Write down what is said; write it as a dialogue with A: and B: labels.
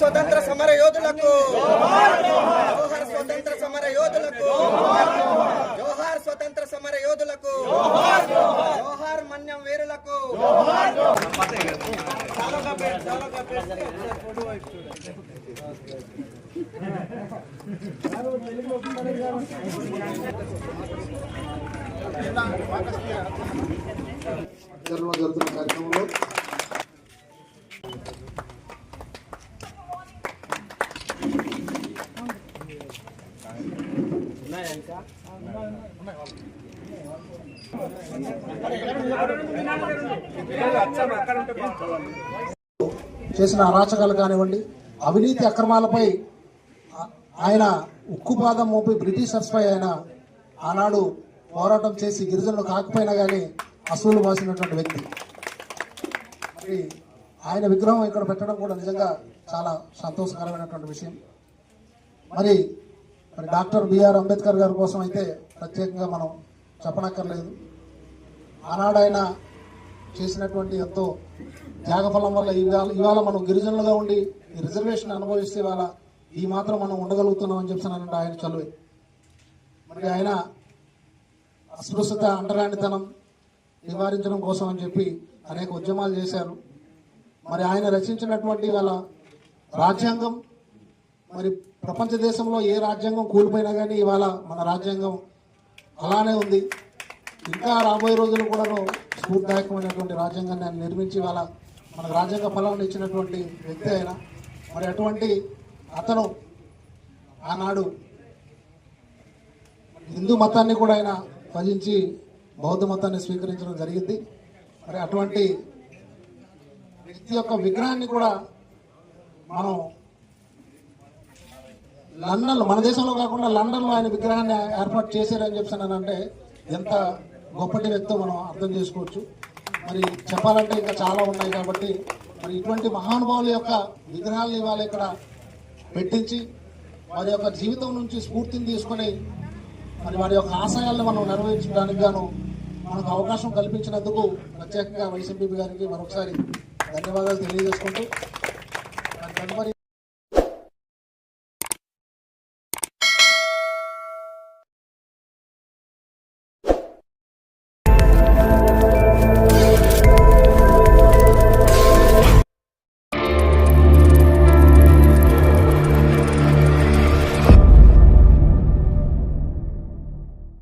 A: స్వతంత్ర సమర యోధులకు జోహార్ స్వతంత్ర సమర యోధులకు జోహార్ స్వతంత్ర సమర యోధులకు జోహార్ మన్యం వీరులకు
B: ఆచరణలో జరుగుతున్న కార్యక్రమంలో చేసిన అరాచకాలు కానివ్వండి అవినీతి అక్రమాలపై ఆయన ఉక్కుపాదం మోపి బ్రిటిషర్స్పై ఆయన ఆనాడు పోరాటం చేసి గిరిజనులు కాకపోయినా కానీ అసూలు బాసినటువంటి వ్యక్తి. మరి ఆయన విగ్రహం ఇక్కడ పెట్టడం కూడా నిజంగా చాలా సంతోషకరమైనటువంటి విషయం. మరి మరి డాక్టర్ బిఆర్ అంబేద్కర్ గారి కోసం అయితే ప్రత్యేకంగా మనం చెప్పనక్కర్లేదు. ఆనాడాయన చేసినటువంటి ఎంతో త్యాగఫలం వల్ల ఇవాళ ఇవాళ మనం గిరిజనులుగా ఉండి ఈ రిజర్వేషన్ అనుభవిస్తే ఇవాళ ఈ మాత్రం మనం ఉండగలుగుతున్నాం అని ఆయన చలువే. మరి ఆయన అస్పృశ్యత అంటరానితనం నివారించడం కోసం అని చెప్పి అనేక ఉద్యమాలు చేశారు. మరి ఆయన రచించినటువంటి వాళ్ళ రాజ్యాంగం మరి ప్రపంచ దేశంలో ఏ రాజ్యాంగం కూలిపోయినా కానీ ఇవాళ మన రాజ్యాంగం అలానే ఉంది. ఇంకా రాబోయే రోజులు కూడాను స్ఫూర్తిదాయకమైనటువంటి రాజ్యాంగాన్ని ఆయన నిర్మించి ఇవాళ మనకు రాజ్యాంగ ఫలాన్ని ఇచ్చినటువంటి వ్యక్తి ఆయన. మరి అటువంటి అతను ఆనాడు హిందూ మతాన్ని కూడా ఆయన భజించి బౌద్ధ మతాన్ని స్వీకరించడం జరిగింది. మరి అటువంటి వ్యక్తి యొక్క విగ్రహాన్ని కూడా మనం లండన్ మన దేశంలో కాకుండా లండన్లో ఆయన విగ్రహాన్ని ఏర్పాటు చేశారని చెప్తున్నానంటే ఎంత గొప్పటి వ్యక్తో మనం అర్థం చేసుకోవచ్చు. మరి చెప్పాలంటే ఇంకా చాలా ఉన్నాయి కాబట్టి మరి ఇటువంటి మహానుభావుల యొక్క విగ్రహాలను ఇవాళ ఇక్కడ పెట్టించి వారి యొక్క జీవితం నుంచి స్ఫూర్తిని తీసుకొని మరి వారి యొక్క ఆశయాలను మనం నెరవేర్చడానికి గాను మనకు అవకాశం కల్పించినందుకు ప్రత్యేకంగా వైసీపీ గారికి మరొకసారి ధన్యవాదాలు తెలియజేసుకుంటూ